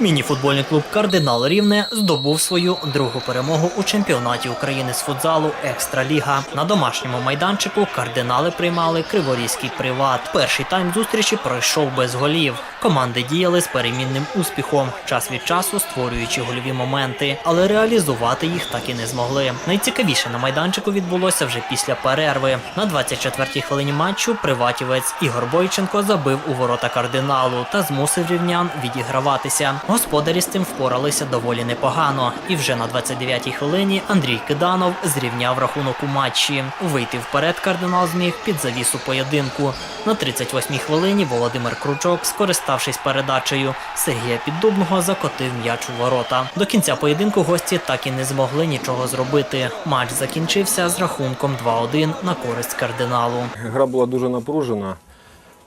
Мініфутбольний клуб Кардинал Рівне здобув свою другу перемогу у чемпіонаті України з футзалу Екстраліга. На домашньому майданчику кардинали приймали Криворізький приват. Перший тайм зустрічі пройшов без голів. Команди діяли з перемінним успіхом, час від часу створюючи гольові моменти, але реалізувати їх так і не змогли. Найцікавіше на майданчику відбулося вже після перерви. На 24-й хвилині матчу приватівець Ігор Бойченко забив у ворота кардиналу та змусив рівнян відіграватися. Господарі з цим впоралися доволі непогано. І вже на 29-й хвилині Андрій Киданов зрівняв рахунок у матчі. Вийти вперед кардинал зміг під завісу поєдинку. На 38-й хвилині Володимир Кручок, скориставшись передачею Сергія Піддубного, закотив м'яч у ворота. До кінця поєдинку гості так і не змогли нічого зробити. Матч закінчився з рахунком 2-1 на користь кардиналу. Гра була дуже напружена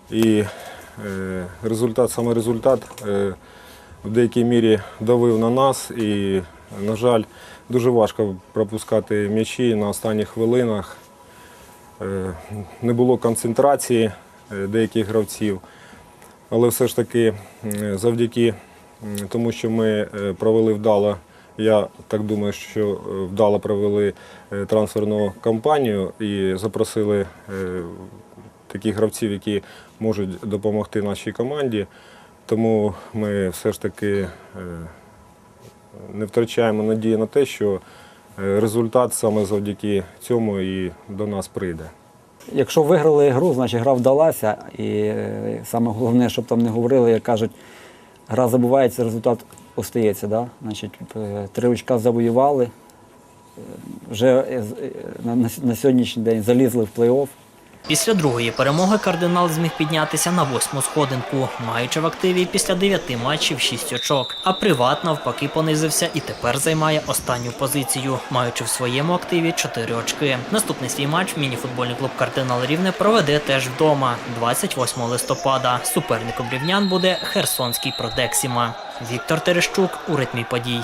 і е, результат, саме результат е, в деякій мірі давив на нас. І, на жаль, дуже важко пропускати м'ячі на останніх хвилинах. Е, не було концентрації е, деяких гравців. Але все ж таки, завдяки тому, що ми е, провели вдало, я так думаю, що вдало провели трансферну кампанію і запросили таких гравців, які можуть допомогти нашій команді. Тому ми все ж таки е, не втрачаємо надії на те, що е, результат саме завдяки цьому і до нас прийде. Якщо виграли гру, значить гра вдалася. І е, саме головне, щоб там не говорили, як кажуть, гра забувається, результат остається. Да? Значить, три очка завоювали. Вже на сьогоднішній день залізли в плей-офф. Після другої перемоги кардинал зміг піднятися на восьму сходинку, маючи в активі після дев'яти матчів шість очок. А приват навпаки понизився і тепер займає останню позицію, маючи в своєму активі чотири очки. Наступний свій матч мініфутбольний клуб Кардинал Рівне проведе теж вдома 28 листопада. Суперником рівнян буде Херсонський Продексіма. Віктор Терещук у ритмі подій.